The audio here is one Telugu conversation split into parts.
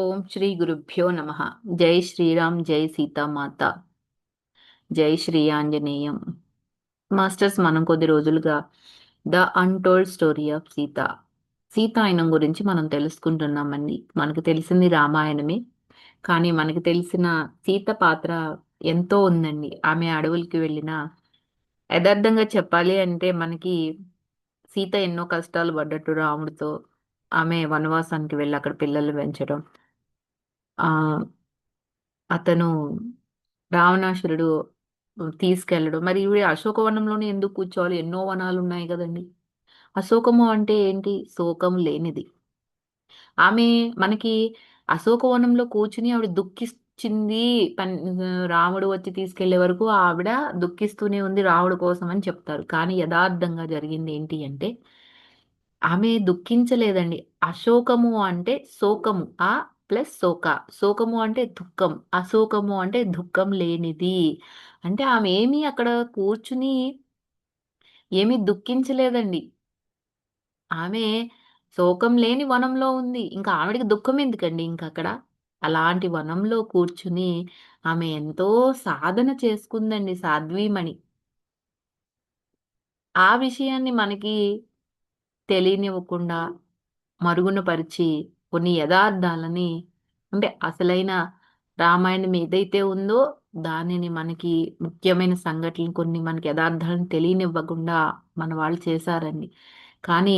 ఓం శ్రీ గురుభ్యో నమ. జై శ్రీరామ్ జై సీతామాత. జై శ్రీ ఆంజనేయం మాస్టర్స్ మనం కొద్ది రోజులుగా the untold story of Sita. Sitayanam గురించి మనం తెలుసుకుంటున్నామండి మనకు తెలిసింది రామాయణమే. కానీ మనకు తెలిసిన సీత పాత్ర ఎంతో ఉందండి. ఆమె అడవులకి వెళ్ళిన యథార్థంగా చెప్పాలి అంటే మనకి సీత ఎన్నో కష్టాలు పడ్డట్టు రాముడితో ఆమె వనవాసానికి వెళ్ళి అక్కడ పిల్లలు పెంచడం ఆ అతను రావణాసురుడు తీసుకెళ్ళడం. మరి ఇవి అశోకవనంలోనే ఎందుకు కూర్చోవాలి? ఎన్నో వనాలు ఉన్నాయి కదండి. అశోకము అంటే ఏంటి? శోకం లేనిది. ఆమె మనకి అశోకవనంలో కూర్చుని ఆవిడ దుఃఖించింది పన్ రాముడు వచ్చి తీసుకెళ్ళే వరకు ఆవిడ దుఃఖిస్తూనే ఉంది రాముడు కోసం అని చెప్తారు. కానీ యథార్థంగా జరిగింది ఏంటి అంటే ఆమె దుఃఖించలేదండి. అశోకము అంటే శోకము. ఆ ప్లస్ శోక. శోకము అంటే దుఃఖం. అశోకము అంటే దుఃఖం లేనిది. అంటే ఆమె ఏమి అక్కడ కూర్చుని ఏమీ దుఃఖించలేదండి. ఆమె శోకం లేని వనంలో ఉంది. ఇంకా ఆవిడకి దుఃఖం ఎందుకండి ఇంకా అక్కడ అలాంటి వనంలో కూర్చుని ఆమె ఎంతో సాధన చేసుకుందండి సాధ్వీమణి. ఆ విషయాన్ని మనకి తెలియనివ్వకుండా మరుగున పరిచి కొన్ని యథార్థాలని అంటే అసలైన రామాయణం ఏదైతే ఉందో దానిని మనకి ముఖ్యమైన సంఘటనలు కొన్ని మనకి యథార్థాలను తెలియనివ్వకుండా మన వాళ్ళు చేశారండి. కానీ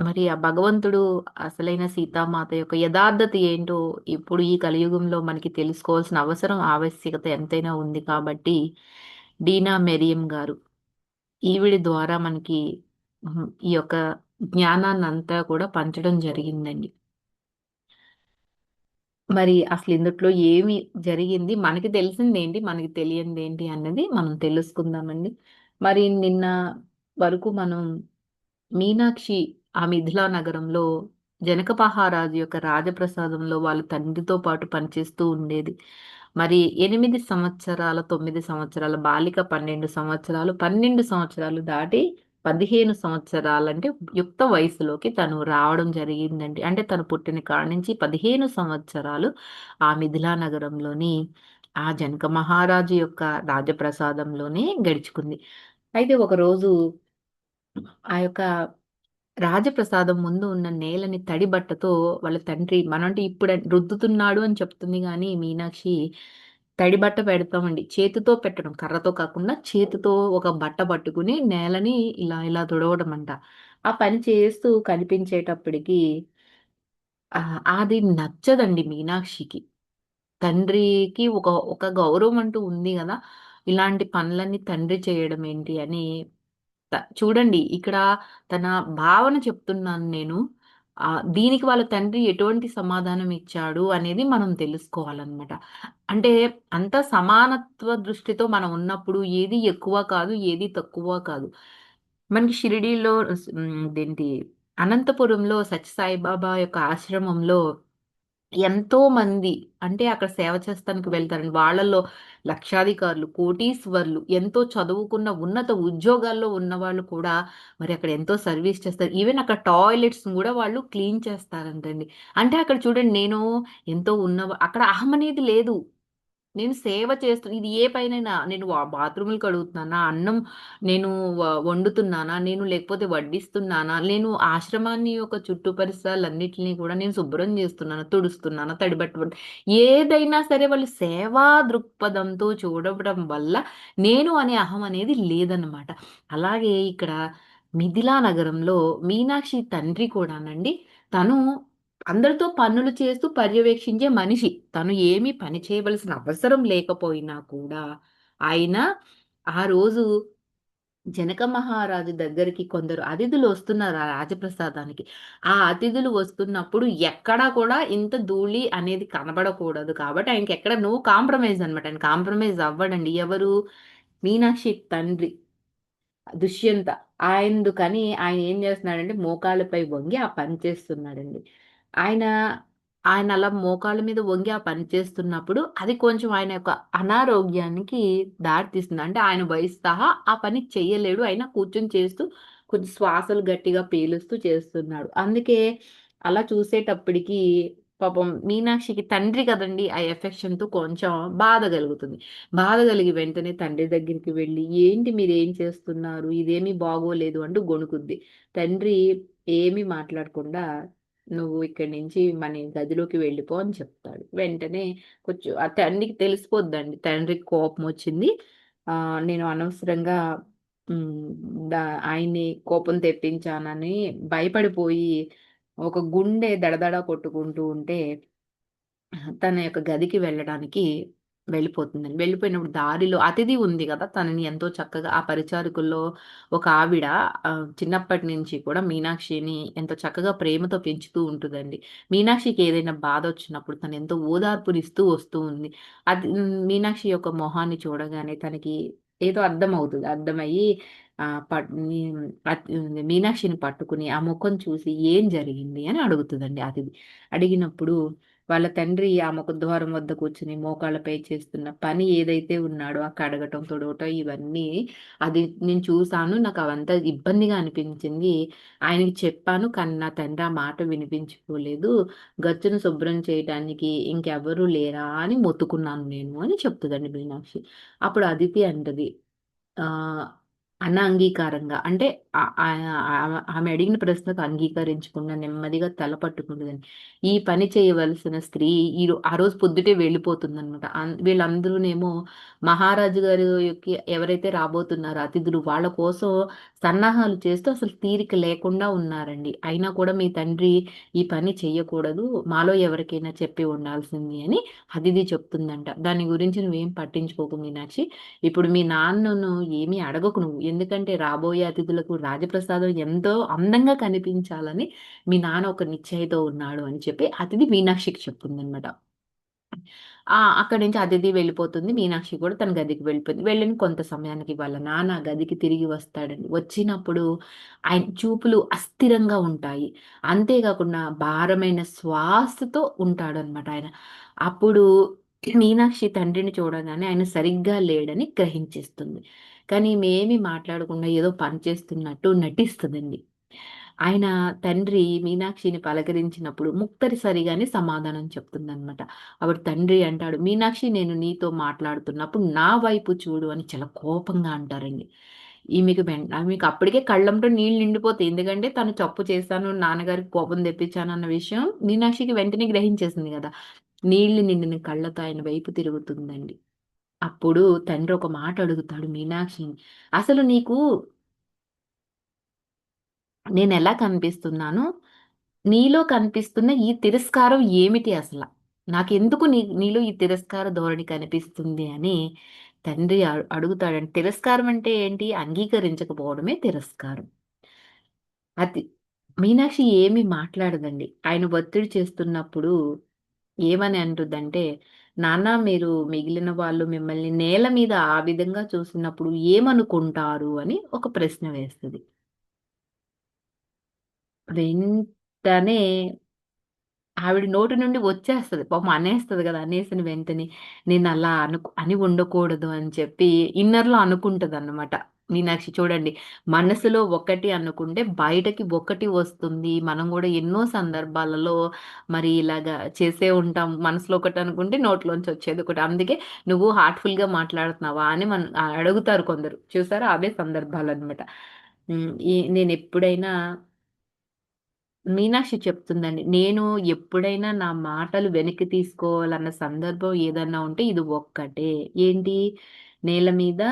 మరి ఆ భగవంతుడు అసలైన సీతామాత యొక్క యథార్థత ఏంటో ఇప్పుడు ఈ కలియుగంలో మనకి తెలుసుకోవాల్సిన అవసరం ఆవశ్యకత ఎంతైనా ఉంది కాబట్టి డీనా మెరియం గారు ఈవిడి ద్వారా మనకి ఈ యొక్క జ్ఞానాన్ని అంతా కూడా పంచడం జరిగిందండి. మరి అసలు ఇందుట్లో ఏమి జరిగింది? మనకి తెలిసింది ఏంటి మనకి తెలియంది ఏంటి అన్నది మనం తెలుసుకుందామండి. మరి నిన్న వరకు మనం మీనాక్షి ఆ మిథిలా నగరంలో జనకపహారాజు యొక్క రాజప్రసాదంలో వాళ్ళ తండ్రితో పాటు పనిచేస్తూ ఉండేది. మరి ఎనిమిది సంవత్సరాల తొమ్మిది సంవత్సరాల బాలిక పన్నెండు సంవత్సరాలు పన్నెండు సంవత్సరాలు దాటి పదిహేను సంవత్సరాలంటే యుక్త వయసులోకి తను రావడం జరిగిందండి. అంటే తను పుట్టిన కాడి నుంచి పదిహేను సంవత్సరాలు ఆ మిథిలా నగరంలోని ఆ జనక మహారాజు యొక్క రాజప్రసాదంలోనే గడుచుకుంది. అయితే ఒకరోజు ఆ యొక్క రాజప్రసాదం ముందు ఉన్న నేలని తడి బట్టతో వాళ్ళ తండ్రి మనంటే ఇప్పుడు రుద్దుతున్నాడు అని చెప్తుంది. కానీ మీనాక్షి తడి బట్ట పెడతామండి. చేతితో పెట్టడం కర్రతో కాకుండా చేతితో ఒక బట్ట పట్టుకుని నేలని ఇలా ఇలా తుడవడం అంట ఆ పని చేస్తూ కనిపించేటప్పటికి అది నచ్చదండి మీనాక్షికి. తండ్రికి ఒక ఒక గౌరవం అంటూ ఉంది కదా ఇలాంటి పనులన్నీ తండ్రి చేయడం ఏంటి అని చూడండి ఇక్కడ తన భావన చెప్తున్నాను నేను. దీనికి వాళ్ళ తండ్రి ఎటువంటి సమాధానం ఇచ్చాడు అనేది మనం తెలుసుకోవాలన్నమాట. అంటే అంత సమానత్వ దృష్టితో మనం ఉన్నప్పుడు ఏది ఎక్కువ కాదు ఏది తక్కువ కాదు. మనకి షిరిడీలో దేంటి అనంతపురంలో సత్యసాయిబాబా యొక్క ఆశ్రమంలో ఎంతో మంది అంటే అక్కడ సేవ చేస్తానికి వెళ్తారండి. వాళ్ళల్లో లక్షాధికారులు కోటీశ్వర్లు ఎంతో చదువుకున్న ఉన్నత ఉద్యోగాల్లో ఉన్న వాళ్ళు కూడా మరి అక్కడ ఎంతో సర్వీస్ చేస్తారు. ఈవెన్ అక్కడ టాయిలెట్స్ కూడా వాళ్ళు క్లీన్ చేస్తారంటండి. అంటే అక్కడ చూడండి నేను ఎంతో ఉన్న అక్కడ అహం అనేది లేదు. నేను సేవ చేస్తు ఇది ఏ పైనైనా నేను బాత్రూములు కడుగుతున్నానా అన్నం నేను వండుతున్నానా నేను లేకపోతే వడ్డిస్తున్నానా నేను ఆశ్రమాన్ని యొక్క చుట్టూ పరిసరాలన్నింటినీ కూడా నేను శుభ్రం చేస్తున్నానా తుడుస్తున్నానా తడిబట్టు ఏదైనా సరే వాళ్ళు సేవా దృక్పథంతో చూడడం వల్ల నేను అనే అహం అనేది లేదన్నమాట. అలాగే ఇక్కడ మిథిలా నగరంలో మీనాక్షి తండ్రి కూడానండి తను అందరితో పనులు చేస్తూ పర్యవేక్షించే మనిషి. తను ఏమీ పని చేయవలసిన అవసరం లేకపోయినా కూడా ఆయన ఆ రోజు జనక మహారాజు దగ్గరికి కొందరు అతిథులు వస్తున్నారు ఆ రాజప్రసాదానికి. ఆ అతిథులు వస్తున్నప్పుడు ఎక్కడా కూడా ఇంత ధూళి అనేది కనబడకూడదు కాబట్టి ఆయనకి ఎక్కడ నో కాంప్రమైజ్ అనమాట. ఆయన కాంప్రమైజ్ అవ్వడండి. ఎవరు? మీనాక్షి తండ్రి. దుష్యంత. ఆయనందుకని? ఆయన ఏం చేస్తున్నాడంటే మోకాళ్ళపై వంగి ఆ పని చేస్తున్నాడండి. ఆయన ఆయన అలా మోకాళ్ళ మీద వంగి ఆ పని చేస్తున్నప్పుడు అది కొంచెం ఆయన యొక్క అనారోగ్యానికి దారితీస్తుంది అంటే ఆయన వయసు సహా ఆ పని చెయ్యలేడు ఆయన కూర్చొని చేస్తూ కొంచెం శ్వాసలు గట్టిగా పీలుస్తూ చేస్తున్నాడు అందుకే అలా చూసేటప్పటికి పాపం మీనాక్షికి తండ్రి కదండి ఆ ఎఫెక్షన్‌తో కొంచెం బాధ కలుగుతుంది. బాధ కలిగి వెంటనే తండ్రి దగ్గరికి వెళ్ళి "ఏంటి మీరేం చేస్తున్నారు? ఇదేమీ బాగోలేదు" అంటూ గొణుకుద్ది. తండ్రి ఏమీ మాట్లాడకుండా, "నువ్వు ఇక్కడి నుంచి మన గదిలోకి వెళ్ళిపో" అని చెప్తాడు. వెంటనే కొంచెం ఆ తండ్రికి తెలిసిపోద్దండి. తండ్రికి కోపం వచ్చింది నేను అనవసరంగా ఆయన్ని కోపం తెప్పించానని భయపడిపోయి ఒక గుండె దడదడ కొట్టుకుంటూ ఉంటే తన యొక్క గదికి వెళ్ళడానికి వెళ్ళిపోతుందని వెళ్ళిపోయినప్పుడు దారిలో అతిథి ఉంది కదా తనని ఎంతో చక్కగా ఆ పరిచారకుల్లో ఒక ఆవిడ చిన్నప్పటి నుంచి కూడా మీనాక్షిని ఎంతో చక్కగా ప్రేమతో పెంచుతూ ఉంటుందండి మీనాక్షికి ఏదైనా బాధ వచ్చినప్పుడు తను ఎంతో ఓదార్పునిస్తూ వస్తూ ఉంది. అది మీనాక్షి యొక్క మొహాన్ని చూడగానే తనకి ఏదో అర్థమవుతుంది అర్థమయ్యి మీనాక్షిని పట్టుకుని ఆ ముఖం చూసి ఏం జరిగింది అని అడుగుతుందండి అతిథి. అడిగినప్పుడు వాళ్ళ తండ్రి ఆమెకు ద్వారం వద్ద కూర్చుని మోకాళ్ళపై చేస్తున్న పని ఏదైతే ఉన్నాడో ఆ కడగటం, తొడవటం ఇవన్నీ అది నేను చూసాను. అవంతా ఇబ్బందిగా అనిపించింది. ఆయనకి చెప్పాను. కానీ నా తండ్రి ఆ మాట వినిపించుకోలేదు. గచ్చును శుభ్రం చేయటానికి ఇంకెవరూ లేరా అని మొత్తుకున్నాను నేను అని చెప్తుందండి మీనాక్షి. అప్పుడు అదితి అంటది అన్న అంగీకారంగా అంటే ఆమె అడిగిన ప్రశ్నకు అంగీకరించకుండా నెమ్మదిగా తల పట్టుకుంటుందని ఈ పని చేయవలసిన స్త్రీ ఈ ఆ రోజు పొద్దుటే వెళ్ళిపోతుందనమాట. అనమాట వీళ్ళందరూనేమో మహారాజు గారికి ఎవరైతే రాబోతున్నారో అతిథులు వాళ్ళ కోసం సన్నాహాలు చేస్తూ అసలు తీరిక లేకుండా ఉన్నారండి. అయినా కూడా మీ తండ్రి ఈ పని చేయకూడదు మాలో ఎవరికైనా చెప్పి ఉండాల్సింది అని అతిథి చెప్తుందంట. దాని గురించి నువ్వేం పట్టించుకోకు మీనాక్షి. ఇప్పుడు మీ నాన్నను ఏమీ అడగకు నువ్వు. ఎందుకంటే రాబోయే అతిథులకు రాజప్రసాదం ఎంతో అందంగా కనిపించాలని మీ నాన్న ఒక నిశ్చయతో ఉన్నాడు అని చెప్పి అతిథి మీనాక్షికి చెప్తుందనమాట. ఆ! అక్కడి నుంచి అతిథి వెళ్ళిపోతుంది. మీనాక్షి కూడా తన గదికి వెళ్ళిపోయింది. వెళ్ళిన కొంత సమయానికి వాళ్ళ నాన్న గదికి తిరిగి వస్తాడండి. వచ్చినప్పుడు ఆయన చూపులు అస్థిరంగా ఉంటాయి. అంతేకాకుండా భారమైన శ్వాసతో ఉంటాడనమాట ఆయన. అప్పుడు మీనాక్షి తండ్రిని చూడగానే ఆయన సరిగ్గా లేడని గ్రహించేస్తుంది. కానీ ఈమేమి మాట్లాడకుండా ఏదో పని చేస్తున్నట్టు నటిస్తుందండి ఆయన తండ్రి మీనాక్షిని పలకరించినప్పుడు ముక్తరిసరిగానే సమాధానం చెప్తుందనమాట. అప్పుడు తండ్రి అంటాడు, "మీనాక్షి నేను నీతో మాట్లాడుతున్నప్పుడు నా వైపు చూడు" అని చాలా కోపంగా అంటారండి. ఈమెకు వెన్ ఆమెకు అప్పటికే కళ్ళంతో నీళ్ళు నిండిపోతాయి. ఎందుకంటే తను తప్పు చేశాను, నాన్నగారికి కోపం తెప్పించానన్న విషయం మీనాక్షికి వెంటనే గ్రహించేసింది కదా నీళ్ళు నిండిన కళ్ళతో ఆయన వైపు తిరుగుతుందండి. అప్పుడు తండ్రి ఒక మాట అడుగుతాడు మీనాక్షిని, "అసలు నీకు నేను ఎలా కనిపిస్తున్నాను? నీలో కనిపిస్తున్న ఈ తిరస్కారం ఏమిటి అసలు నాకెందుకు నీ నీలో ఈ తిరస్కార ధోరణి కనిపిస్తుంది అని తండ్రి అ అడుగుతాడండి. తిరస్కారం అంటే ఏంటి? అంగీకరించకపోవడమే తిరస్కారం. అది మీనాక్షి ఏమి మాట్లాడదండి. ఆయన ఒత్తిడి చేస్తున్నప్పుడు ఏమని అంటుందంటే, "నాన్న మీరు మిగిలిన వాళ్ళు మిమ్మల్ని నేల మీద ఆ విధంగా చూసినప్పుడు ఏమనుకుంటారు?" అని ఒక ప్రశ్న వేస్తుంది వెంటనే ఆవిడ నోటి నుండి వచ్చేస్తుంది పాపం అనేస్తుంది కదా అనేసిన వెంటనే అలా అను అని ఉండకూడదు అని చెప్పి ఇన్నర్‌లో అనుకుంటదన్నమాట. మీనాక్షి చూడండి మనసులో ఒకటి అనుకుంటే బయటకి ఒకటి వస్తుంది. మనం కూడా ఎన్నో సందర్భాలలో మరి ఇలాగా చేసే ఉంటాం. మనసులో ఒకటి అనుకుంటే నోట్లోంచి వచ్చేది ఒకటి. అందుకే నువ్వు హార్ట్‌ఫుల్‌గా మాట్లాడుతున్నావా అని మన అడుగుతారు కొందరు. చూసారా? అవే సందర్భాలు అనమాట నేను ఎప్పుడైనా మీనాక్షి చెప్తుందండి. నేను ఎప్పుడైనా నా మాటలు వెనక్కి తీసుకోవాలన్న సందర్భం ఏదన్నా ఉంటే ఇది ఒక్కటే. ఏంటి? నేల మీద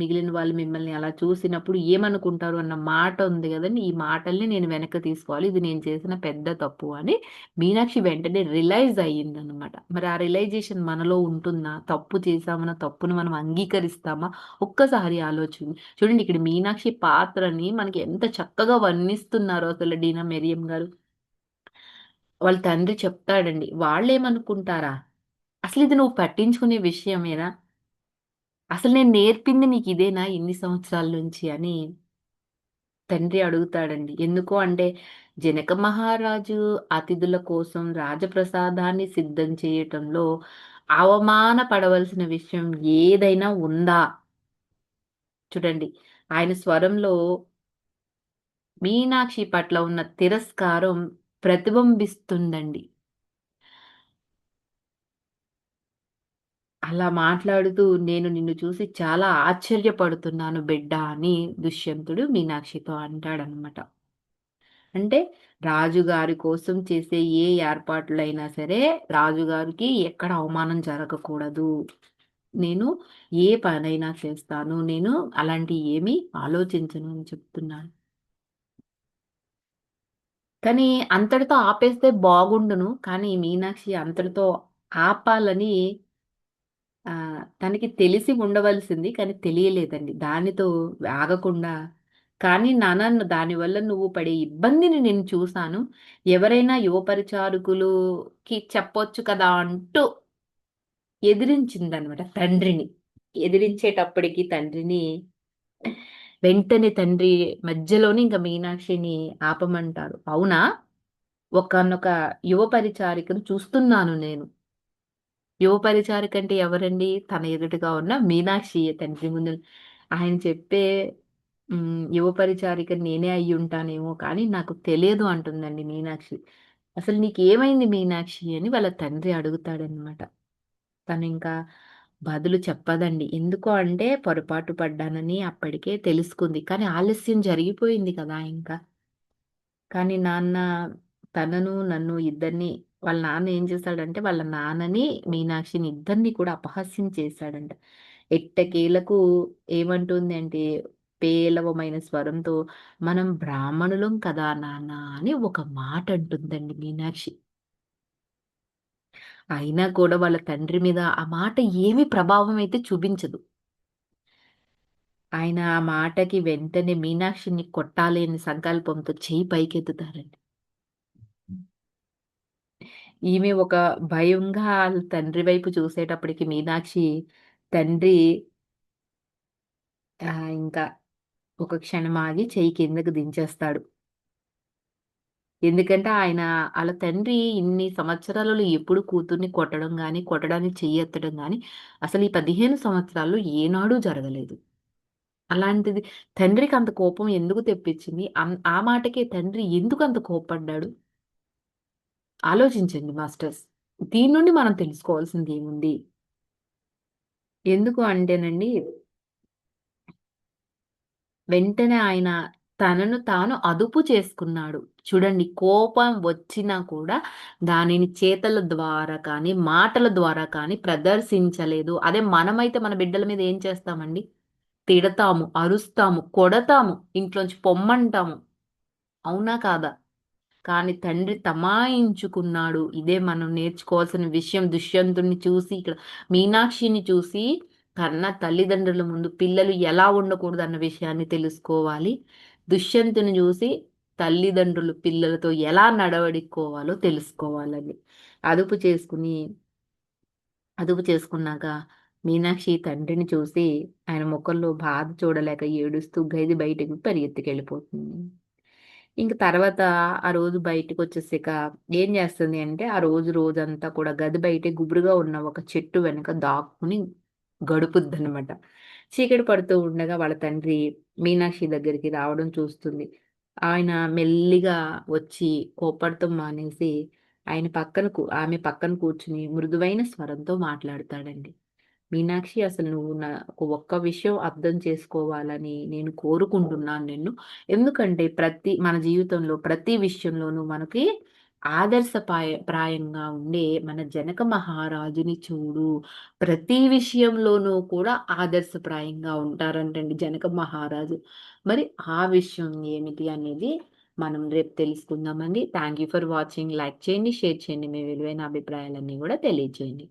మిగిలిన వాళ్ళు మిమ్మల్ని అలా చూసినప్పుడు ఏమనుకుంటారు అన్న మాట ఉంది కదండి ఈ మాటల్ని నేను వెనక్కి తీసుకోవాలి. ఇది నేను చేసిన పెద్ద తప్పు అని మీనాక్షి వెంటనే రిలైజ్ అయ్యిందనమాట. మరి ఆ రిలైజేషన్ మనలో ఉంటుందా? తప్పు చేశామన్న తప్పును మనం అంగీకరిస్తామా? ఒక్కసారి ఆలోచన చూడండి ఇక్కడ మీనాక్షి పాత్రని మనకి ఎంత చక్కగా వర్ణిస్తున్నారో అసలు 'డీనా మెరియం' గారు. వాళ్ళ తండ్రి చెప్తాడండి. వాళ్ళేమనుకుంటారా? ఇది నువ్వు పట్టించుకునే విషయమేనా? అసలు నేను నేర్పింది నీకు ఇదేనా ఇన్ని సంవత్సరాల నుంచి అని తండ్రి అడుగుతాడండి. ఎందుకు అంటే జనక మహారాజు అతిథుల కోసం రాజప్రసాదాన్ని సిద్ధం చేయటంలో అవమాన పడవలసిన విషయం ఏదైనా ఉందా? చూడండి ఆయన స్వరంలో మీనాక్షి పట్ల ఉన్న తిరస్కారం ప్రతిబింబిస్తుందండి. అలా మాట్లాడుతూ నేను నిన్ను చూసి చాలా ఆశ్చర్యపడుతున్నాను బిడ్డ అని దుష్యంతుడు మీనాక్షితో అంటాడనమాట. అంటే రాజుగారి కోసం చేసే ఏ ఏర్పాట్లైనా సరే రాజుగారికి ఎక్కడ అవమానం జరగకూడదు. నేను ఏ పనైనా చేస్తాను. నేను అలాంటి ఏమీ ఆలోచించను అని చెప్తున్నాను కానీ అంతటితో ఆపేస్తే బాగుండును. కానీ మీనాక్షి అంతటితో ఆపాలని తనకి తెలిసి ఉండవలసింది కానీ తెలియలేదండి. దానితో ఆగకుండా. కానీ నాన్న దానివల్ల నువ్వు పడే ఇబ్బందిని నేను చూశాను. ఎవరైనా యువ పరిచారకులుకి చెప్పొచ్చు కదా అంటూ ఎదిరించిందనమాట తండ్రిని. ఎదిరించేటప్పటికి తండ్రిని వెంటనే తండ్రి మధ్యలోనే ఇంకా మీనాక్షిని ఆపమంటారు. అవునా? ఒకనొక యువ పరిచారికను చూస్తున్నాను నేను. యువ పరిచారిక అంటే ఎవరండి? తన ఎదుటిగా ఉన్న మీనాక్షి తండ్రి ముందు. ఆయన చెప్పే యువ పరిచారిక నేనే అయ్యి ఉంటానేమో కానీ నాకు తెలియదు అంటుందండి మీనాక్షి. అసలు నీకేమైంది మీనాక్షి అని వాళ్ళ తండ్రి అడుగుతాడనమాట తను ఇంకా బదులు చెప్పదండి. ఎందుకు అంటే పొరపాటు పడ్డానని అప్పటికే తెలుసుకుంది. కానీ ఆలస్యం జరిగిపోయింది కదా ఇంకా. కానీ నాన్న తనను నన్ను ఇద్దరిని వాళ్ళ నాన్న ఏం చేశాడంటే వాళ్ళ నాన్నని మీనాక్షిని ఇద్దరిని కూడా అపహాస్యం చేశాడంట. ఎట్టకేలకు ఏమంటుంది అంటే పేలవమైన స్వరంతో మనం బ్రాహ్మణులం కదా నాన్న అని ఒక మాట అంటుందండి మీనాక్షి. అయినా కూడా వాళ్ళ తండ్రి మీద ఆ మాట ఏమి ప్రభావం అయితే చూపించదు. ఆయన ఆ మాటకి వెంటనే మీనాక్షిని కొట్టాలి అనే సంకల్పంతో చేయి పైకెత్తుతారండి. ఈమె ఒక భయంగా వాళ్ళ తండ్రి వైపు చూసేటప్పటికి మీనాక్షి తండ్రి ఇంకా ఒక క్షణం ఆగి చెయ్యి కిందకు దించేస్తాడు. ఎందుకంటే ఆయన వాళ్ళ తండ్రి ఇన్ని సంవత్సరాలలో ఎప్పుడు కూతుర్ని కొట్టడం కానీ కొట్టడానికి చెయ్యి ఎత్తడం కానీ అసలు ఈ పదిహేను సంవత్సరాల్లో ఏనాడూ జరగలేదు. అలాంటిది తండ్రికి అంత కోపం ఎందుకు తెప్పించింది? ఆ మాటకే తండ్రి ఎందుకు అంత కోపడ్డాడు ఆలోచించండి మాస్టర్స్. దీని నుండి మనం తెలుసుకోవాల్సింది ఏముంది? ఎందుకు అంటేనండి వెంటనే ఆయన తనను తాను అదుపు చేసుకున్నాడు. చూడండి కోపం వచ్చినా కూడా దానిని చేతల ద్వారా కానీ మాటల ద్వారా కానీ ప్రదర్శించలేదు. అదే మనమైతే మన బిడ్డల మీద ఏం చేస్తామండి? తిడతాము అరుస్తాము కొడతాము ఇంట్లోంచి పొమ్మంటాము. అవునా కాదా? కానీ తండ్రి తమాయించుకున్నాడు. ఇదే మనం నేర్చుకోవాల్సిన విషయం. దుష్యంతుని చూసి ఇక్కడ మీనాక్షిని చూసి కన్న తల్లిదండ్రుల ముందు పిల్లలు ఎలా ఉండకూడదు అన్న విషయాన్ని తెలుసుకోవాలి. దుష్యంతుని చూసి తల్లిదండ్రులు పిల్లలతో ఎలా నడవడుకోవాలో తెలుసుకోవాలని. అదుపు చేసుకుని అదుపు చేసుకున్నాక మీనాక్షి తండ్రిని చూసి ఆయన ముఖంలో బాధ చూడలేక ఏడుస్తూ గది బయటకు పరిగెత్తుకెళ్ళిపోతుంది. ఇంక తర్వాత ఆ రోజు బయటకు వచ్చేసాక ఏం చేస్తుంది అంటే ఆ రోజు రోజంతా కూడా గది బయటే గుబురుగా ఉన్న ఒక చెట్టు వెనుక దాక్కుని గడుపుద్దనమాట చీకటి పడుతూ ఉండగా వాళ్ళ తండ్రి మీనాక్షి దగ్గరికి రావడం చూస్తుంది. ఆయన మెల్లిగా వచ్చి కోపడతం మానేసి ఆయన పక్కన ఆమె పక్కన కూర్చుని మృదువైన స్వరంతో మాట్లాడతాడండి. మీనాక్షి అసలు నువ్వు నాకు ఒక్క విషయం అర్థం చేసుకోవాలని నేను కోరుకుంటున్నాను నిన్ను. ఎందుకంటే ప్రతి మన జీవితంలో ప్రతి విషయంలోనూ మనకి ఆదర్శపాయ ప్రాయంగా ఉండే మన జనక మహారాజుని చూడు. ప్రతి విషయంలోనూ కూడా ఆదర్శప్రాయంగా ఉంటారంటండి జనక మహారాజు. మరి ఆ విషయం ఏమిటి అనేది మనం రేపు తెలుసుకుందామండి. Thank you for watching like చేయండి షేర్ చేయండి. మీ విలువైన అభిప్రాయాలన్నీ కూడా తెలియజేయండి